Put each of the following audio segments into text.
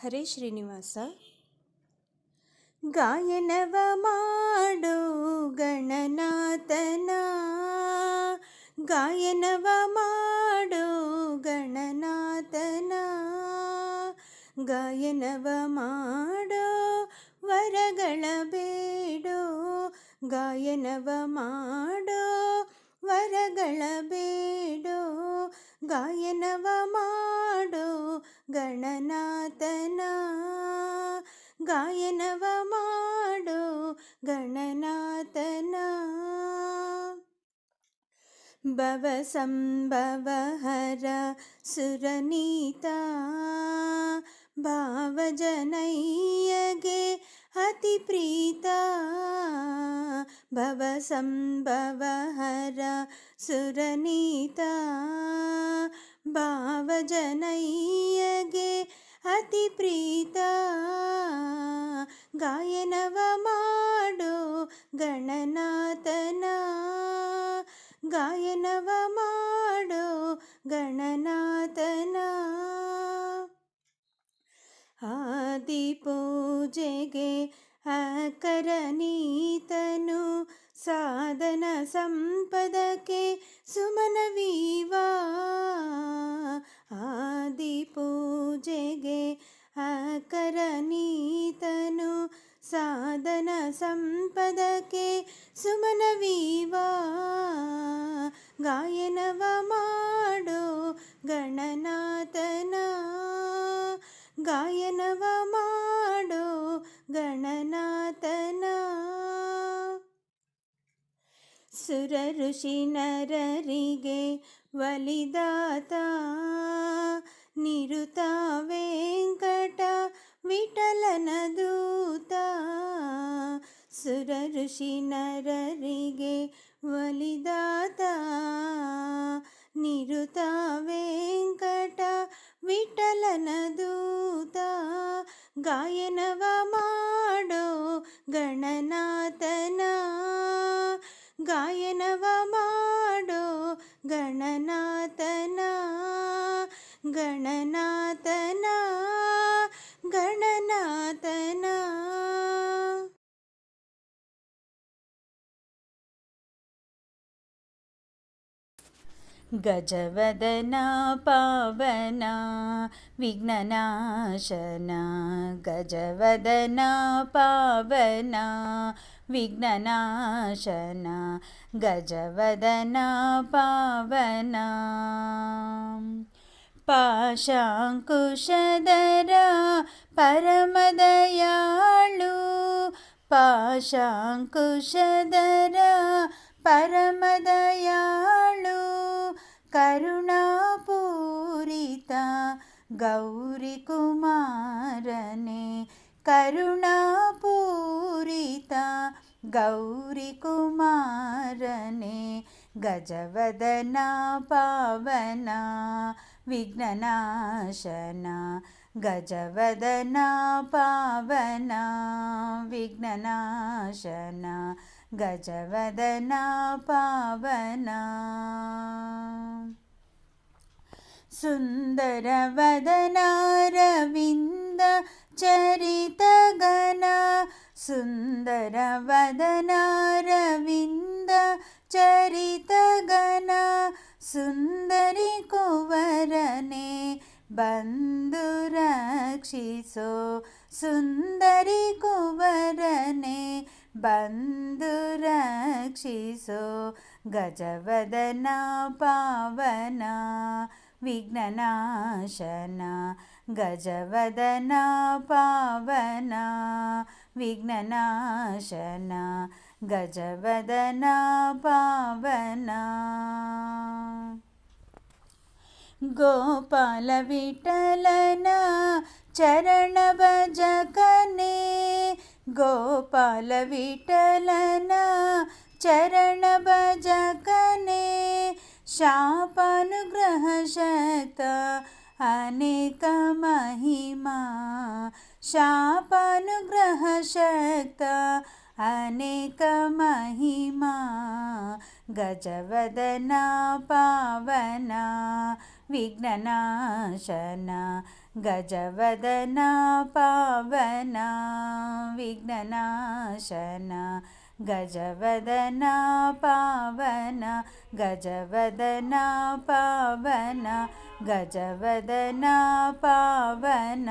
ಹರೇ ಶ್ರೀನಿವಾಸ. ಗಾಯನವ ಮಾಡು ಗಣನಾಥನ. ಗಾಯನವ ಮಾಡು ಗಣನಾಥನ. ಗಾಯನವ ಮಾಡೋ ವರಗಳ ಬೇಡೋ. ಗಾಯನವ ಮಾಡೋ ವರಗಳ ಬೇಡೋ. ಗಾಯನವ ಮಾಡೋ ಗಣನಾಥನ ಗಾಯನವ ಮಾಡೋ ಗಣನಾಥನ ಭವ ಸಂಭವ ಹರ ಸುರನೀತ ಭಾವಜನಯ್ಯಗೆ ಅತಿ ಪ್ರೀತ ಭವ ಸಂಭವ ಹರ ಸುರನೀತ ಭಾವಜನಯ್ಯಗೆ ಅತಿ ಪ್ರೀತ ಗಾಯನವ ಮಾಡೋ ಗಣನಾಥನ. ಗಾಯನವ ಮಾಡೋ ಗಣನಾಥನ. ಆದಿ ಪೂಜೆಗೆ ಅಕರನೀತನು ಸಾಧನ ಸಂಪದಕ್ಕೆ ಸುಮನವೀವಾ. ಆದಿ ಪೂಜೆಗೆ ಸುರ ಋಷಿ ನರರಿಗೆ ವಲಿದಾತ. ನಿರುತ ವೆಂಕಟ ವಿಠಲನ ದೂತ. ಸುರ ಋಷಿ ನರರಿಗೆ ವಲಿದಾತ. ನಿರುತ ವೆಂಕಟ ವಿಠಲನ ದೂತ. ಗಾಯನವ ಮಾಡೋ ಗಣನಾಥನ. ಗಾಯನವ ഗണനാഥന ഗണനാഥന गजवदना पावना विघ्ननाशना गजवदना पावना विघ्ननाशना गजवदना पावना పాశాంకుశదర పరమదయాళు. పాశాంకుశదర పరమదయాళు. కరుణాపూరిత గౌరీ కుమారనే కరుణాపూరిత గౌరీ కుమారనే గజవదనా పావనా. विघ्ननाशना गजवदना पावना। विघ्ननाशना गजवदना पावना। सुन्दरवदना रविन्द चरितगन सुन्दर वदनन्द चरितगन ಸುಂದರಿ ಕುವರನೆ ಬಂದು ರಕ್ಷಿಸೋ ಸುಂದರಿ ಕುವರನೆ ಬಂದು ರಕ್ಷಿಸೋ ಗಜವದನ ಪಾವನ ವಿಘ್ನನಾಶನ ಗಜವದನ ಪಾವನ ವಿಘ್ನನಾಶನ గజవదనా పావనా గోపాల విఠలన చరణ భజకనే. గోపాల విఠలన చరణ భజకనే. శాపానుగ్రహశత అనేక మహిమా. శాపానుగ్రహశక్త అనేక మహిమా గజవదన పావన విఘ్ననాశన గజవదన పావన విఘ్ననాశన గజవదన పావన గజవదన పావన గజవదన పావన.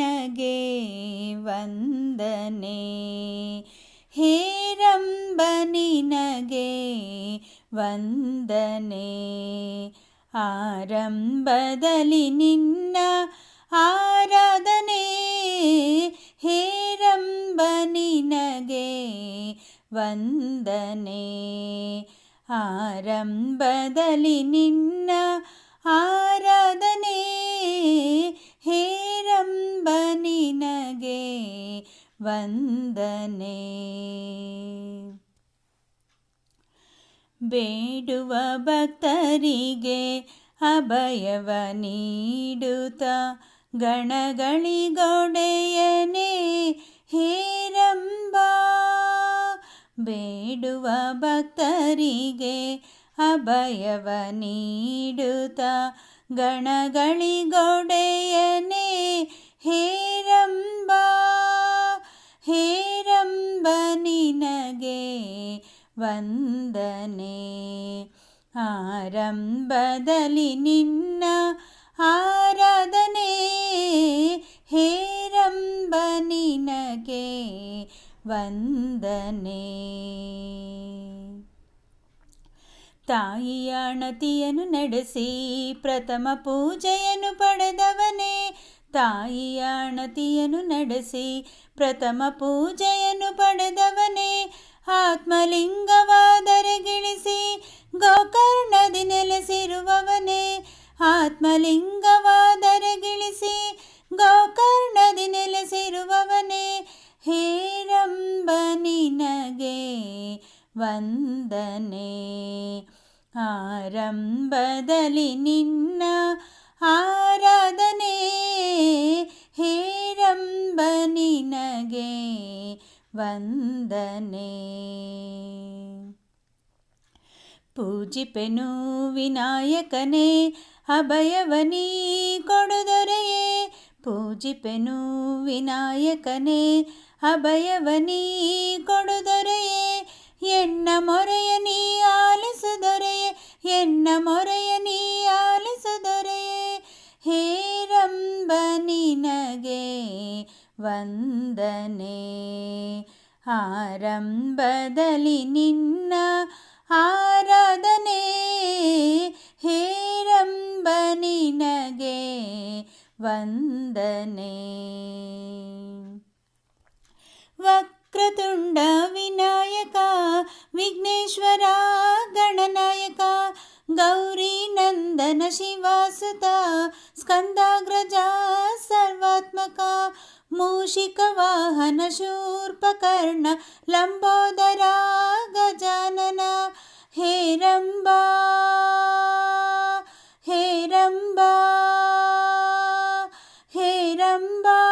ನಿನಗೆ ವಂದನೆ. ಹೇರಂಬ ನಿನಗೆ ವಂದನೆ. ಆರಂಭದಲ್ಲಿ ನಿನ್ನ ಆರಾಧನೆ. ಹೇರಂಬ ನಿನಗೆ ವಂದನೆ. ಆರಂಭದಲ್ಲಿ ನಿನ್ನ ಆರಾಧನೆ. ಹೇರಂಬ ನಿನಗೆ ವಂದನೆ. ಬೇಡುವ ಭಕ್ತರಿಗೆ ಅಭಯವ ನೀಡುತ್ತ ಗಣಗಳಿಗೊಡೆಯನೆ ಹೇರಂಬ. ಬೇಡುವ ಭಕ್ತರಿಗೆ ಅಭಯವ ನೀಡುತ್ತ ಗಣಗಳಿಗೊಡೆಯನೆ ಹೇರಂಬ ಹೇರಂಬ ನಿನಗೆ ವಂದನೆ. ಆರಂಭದಲ್ಲಿ ನಿನ್ನ ಆರಾಧನೆ ಹೇರಂಬ ನಿನಗೆ ವಂದನೆ. ತಾಯಿಯ ಅಣತಿಯನ್ನು ನಡೆಸಿ ಪ್ರಥಮ ಪೂಜೆಯನ್ನು ಪಡೆದವನೇ. ತಾಯಿಯ ಅಣತಿಯನ್ನು ನಡೆಸಿ ಪ್ರಥಮ ಪೂಜೆಯನ್ನು ಪಡೆದವನೇ. ಆತ್ಮಲಿಂಗವಾದರೆಗಿಳಿಸಿ ಗೋಕರ್ಣದಿ ನೆಲೆಸಿರುವವನೇ. ಆತ್ಮಲಿಂಗವಾದರೆಗಿಳಿಸಿ ಗೋಕರ್ಣದಿ ನೆಲೆಸಿರುವವನೇ. ಹೇರಂಬ ನಿನಗೆ ವಂದನೆ. ಆರಂಭದಲ್ಲಿ ನಿನ್ನ ಆರಾಧನೆ. ಹೇರಂಬ ನಿನಗೆ ವಂದನೆ. ಪೂಜಿಪೆನು ವಿನಾಯಕನೇ ಅಭಯವನೀ ಕೊಡುದೊರೆಯೇ. ಪೂಜಿಪೆನು ವಿನಾಯಕನೇ ಅಭಯವನೀ ಕೊಡುದೊರೆಯೇ. ಎನ್ನ ಮೊರೆಯ ನೀ ಆಲಿಸುದೊರೆಯೇ ಎನ್ನ ಮೊರೆಯ ನೀ ಆಲಿಸುದೊರೆಯೇ ಹೇರಂಬ ನಿನಗೆ ವಂದನೆ. ಆರಂಭದಲ್ಲಿ ನಿನ್ನ ಆರಾಧನೆ. ಹೇರಂಬ ನಿನಗೆ ವಂದನೆ. ವಕ್ರತುಂಡ क्रतुण्ड विनायका विघ्नेश्वरा गणनायका गौरीनन्दन शिवासुता स्कन्दाग्रजा सर्वात्मका मूषिकवाहनशूर्पकर्ण लम्बोदरा गजानना हेरम्बा हेरम्बा हेरम्बा।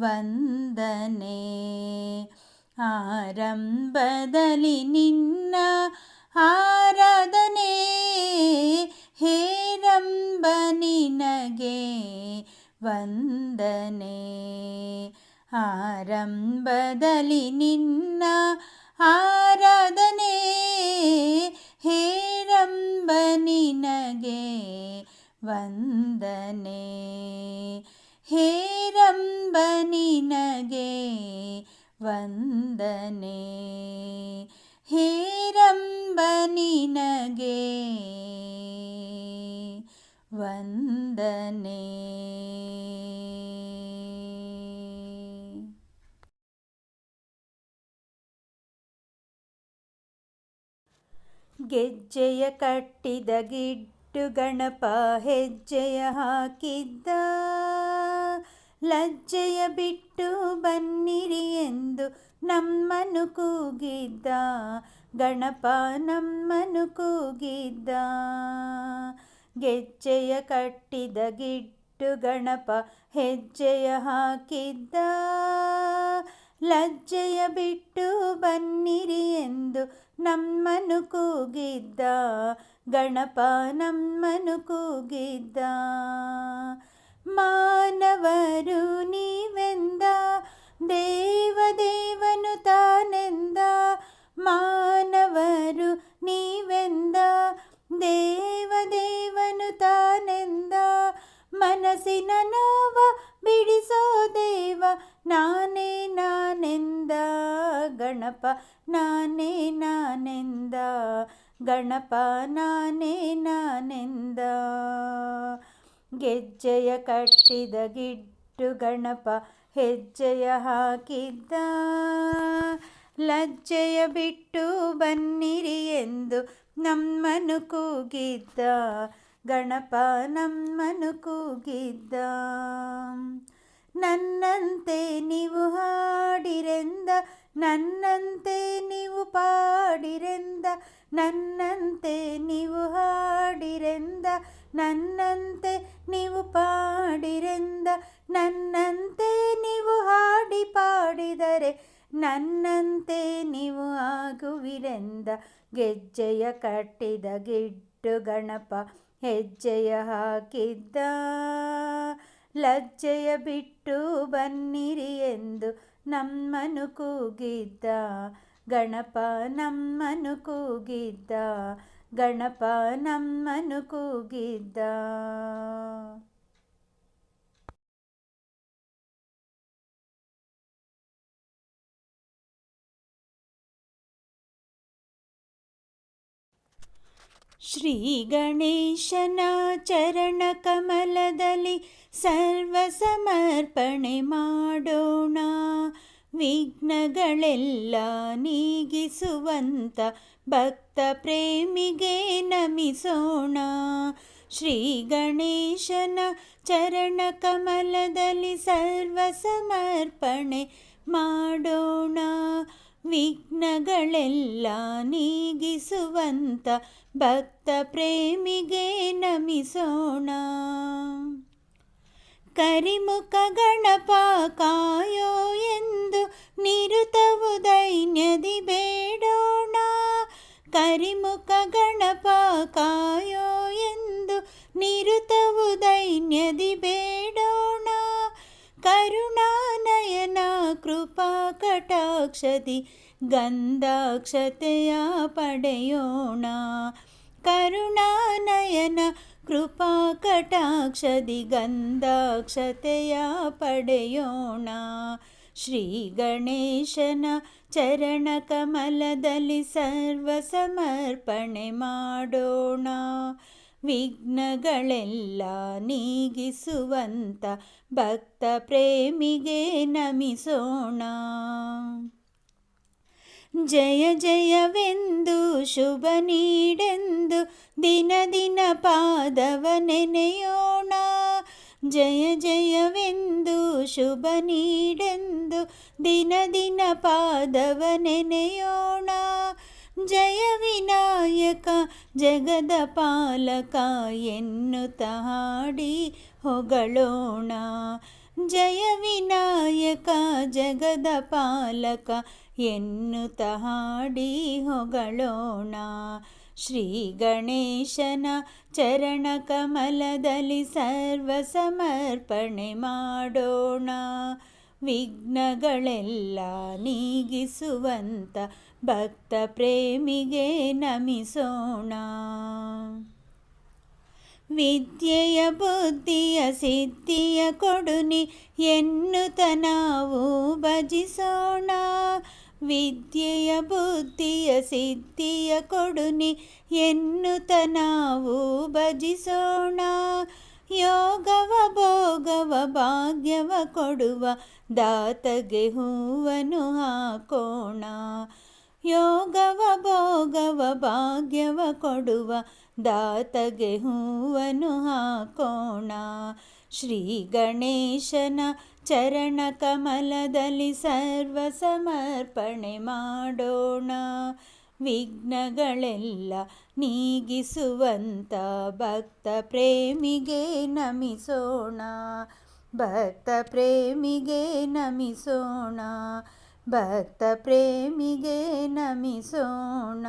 ವಂದನೆ. ಆರಂಭದಲ್ಲಿ ನಿನ್ನ ಆರಾಧನೆ ಹೇರಂಬ ನಿನಗೆ ವಂದನೆ. ಆರಂಭದಲ್ಲಿ ನಿನ್ನ ಆರಾಧನೆ ಹೇರಂಬ ನಿನಗೆ ವಂದನೆ. ಹೇ ಹೇರಂಬ ನಿನಗೆ ವಂದನೆ. ಹೇರಂಬನಿನಗೆ ವಂದನೆ. ಗೆಜ್ಜೆಯ ಕಟ್ಟಿದ ಗಿಡ್ಡು ಗಣಪ ಹೆಜ್ಜೆಯ ಹಾಕಿದ್ದ. ಲಜ್ಜೆಯ ಬಿಟ್ಟು ಬನ್ನಿರಿ ಎಂದು ನಮ್ಮನು ಕೂಗಿದ್ದ. ಗಣಪ ನಮ್ಮನು ಕೂಗಿದ್ದ. ಗೆಜ್ಜೆಯ ಕಟ್ಟಿದ ಗಿಟ್ಟು ಗಣಪ ಹೆಜ್ಜೆಯ ಹಾಕಿದ್ದ. ಲಜ್ಜೆಯ ಬಿಟ್ಟು ಬನ್ನಿರಿ ಎಂದು ನಮ್ಮನು ಕೂಗಿದ್ದ. ಗಣಪ ನಮ್ಮನು ಕೂಗಿದ್ದ. ಮಾನವರು ನೀವೆಂದ? ದೇವದೇವನು ತಾನೆಂದ? ಮಾನವರು ನೀವೆಂದ? ದೇವದೇವನು ತಾನೆಂದ? ಮನಸ್ಸಿನ ನೋವ ಬಿಡಿಸೋ ದೇವ ನಾನೇ ನಾನೆಂದ? ಗಣಪ ನಾನೇ ನಾನೆಂದ? ಗಣಪ ನಾನೇ ನಾನೆಂದ? ಗೆಜ್ಜೆಯ ಕಟ್ಟಿದ ಗಿಟ್ಟು ಗಣಪ ಹೆಜ್ಜೆಯ ಹಾಕಿದ್ದ. ಲಜ್ಜೆಯ ಬಿಟ್ಟು ಬನ್ನಿರಿ ಎಂದು ನಮ್ಮನು ಕೂಗಿದ್ದ. ಗಣಪ ನಮ್ಮನು ಕೂಗಿದ್ದ. ನನ್ನಂತೆ ನೀವು ಹಾಡಿರೆಂದ, ನನ್ನಂತೆ ನೀವು ಪಾಡಿರೆಂದ. ನನ್ನಂತೆ ನೀವು ಹಾಡಿರೆಂದ, ನನ್ನಂತೆ ನೀವು ಪಾಡಿರೆಂದ, ನನ್ನಂತೆ ನೀವು ಹಾಡಿ ಪಾಡಿದರೆ, ನನ್ನಂತೆ ನೀವು ಆಗುವಿರೆಂದ. ಗೆಜ್ಜೆಯ ಕಟ್ಟಿದ ಗಿಡ್ಡು ಗಣಪ, ಹೆಜ್ಜೆಯ ಹಾಕಿದ್ದ ಲಜ್ಜೆಯ ಬಿಟ್ಟು ಬನ್ನಿರಿ ಎಂದು ನಮ್ಮನು ಕೂಗಿದ್ದ. ಗಣಪ ನಮ್ಮನು ಕೂಗಿದ್ದ ಗಣಪ ನಮ್ಮನು ಕೂಗಿದ್ದ. ಶ್ರೀ ಗಣೇಶನ ಚರಣ ಕಮಲದಲ್ಲಿ ಸರ್ವ ಸಮರ್ಪಣೆ ಮಾಡೋಣ. ವಿಘ್ನಗಳೆಲ್ಲ ನೀಗಿಸುವಂತ ಭಕ್ತ ಪ್ರೇಮಿಗೆ ನಮಿಸೋಣ. ಶ್ರೀ ಗಣೇಶನ ಚರಣ ಕಮಲದಲ್ಲಿ ಸರ್ವ ಸಮರ್ಪಣೆ ಮಾಡೋಣ. ವಿಘ್ನಗಳೆಲ್ಲ ನೀಗಿಸುವಂತ ಭಕ್ತ ಪ್ರೇಮಿಗೆ ನಮಿಸೋಣ. ಕರಿಮುಖ ಗಣಪ ಕಾಯೋ ಎಂದು ನಿರುತವು ದೈನ್ಯದಿ ಬೇಡೋಣ ಕರಿಮುಖ ಗಣಪ ಕಾಯೋ ಎಂದು ನಿರುತವು ದೈನ್ಯದಿ ಬೇಡೋಣ ಕರುಣಾನಯನ ಕೃಪಾ ಕಟಾಕ್ಷದಿ ಗಂಧಾಕ್ಷತೆಯ ಪಡೆಯೋಣ ಕರುಣಾನಯನ ಕೃಪಾ ಕಟಾಕ್ಷದಿ ಗಂಧಾಕ್ಷತೆಯ ಪಡೆಯೋಣ. ಶ್ರೀ ಗಣೇಶನ ಚರಣ ಕಮಲದಲ್ಲಿ ಸರ್ವ ಸಮರ್ಪಣೆ ಮಾಡೋಣ. ವಿಘ್ನಗಳೆಲ್ಲ ನೀಗಿಸುವಂತ ಭಕ್ತ ಪ್ರೇಮಿಗೆ ನಮಿಸೋಣ. ಜಯ ಜಯವೆಂದು ಶುಭ ನೀಡೆಂದು ದಿನ ದಿನ ಪಾದವ ನೆನೆಯೋಣ ಜಯ ಜಯವೆಂದು ಶುಭ ನೀಡೆಂದು ದಿನ ದಿನ ಪಾದವ ನೆನೆಯೋಣ ಜಯ ವಿನಾಯಕ ಜಗದ ಪಾಲಕ ಎನ್ನುತ್ತ ಹಾಡಿ ಹೊಗಳೋಣ ಜಯ ವಿನಾಯಕ ಜಗದ ಪಾಲಕ ಎನ್ನುತ್ತ ಹಾಡಿ ಹೊಗಳೋಣ. ಶ್ರೀ ಗಣೇಶನ ಚರಣ ಕಮಲದಲ್ಲಿ ಸರ್ವ ಸಮರ್ಪಣೆ ಮಾಡೋಣ. ವಿಘ್ನಗಳೆಲ್ಲ ನೀಗಿಸುವಂತ ಭಕ್ತ ಪ್ರೇಮಿಗೆ ನಮಿಸೋಣ. ವಿದ್ಯೆಯ ಬುದ್ಧಿಯ ಸಿದ್ಧಿಯ ಕೊಡುನಿ ಎನ್ನುತ್ತ ನಾವು ಭಜಿಸೋಣ. ವಿದ್ಯೆಯ ಬುದ್ಧಿಯ ಸಿದ್ಧಿಯ ಕೊಡುನಿ, ಎನ್ನುತ್ತ ನಾವು ಭಜಿಸೋಣ. ಯೋಗವ ಭೋಗವ ಭಾಗ್ಯವ ಕೊಡುವ, ದಾತಗೆ ಹೂವನ್ನು ಹಾಕೋಣ. ಯೋಗವ ಭೋಗವ ಭಾಗ್ಯವ ಕೊಡುವ, ದಾತಗೆ ಹೂವನ್ನು ಹಾಕೋಣ. ಶ್ರೀ ಗಣೇಶನ ಚರಣ ಕಮಲದಲ್ಲಿ ಸರ್ವ ಸಮರ್ಪಣೆ ಮಾಡೋಣ. ವಿಘ್ನಗಳೆಲ್ಲ ನೀಗಿಸುವಂತ ಭಕ್ತ ಪ್ರೇಮಿಗೆ ನಮಿಸೋಣ. ಭಕ್ತ ಪ್ರೇಮಿಗೆ ನಮಿಸೋಣ. ಭಕ್ತ ಪ್ರೇಮಿಗೆ ನಮಿಸೋಣ.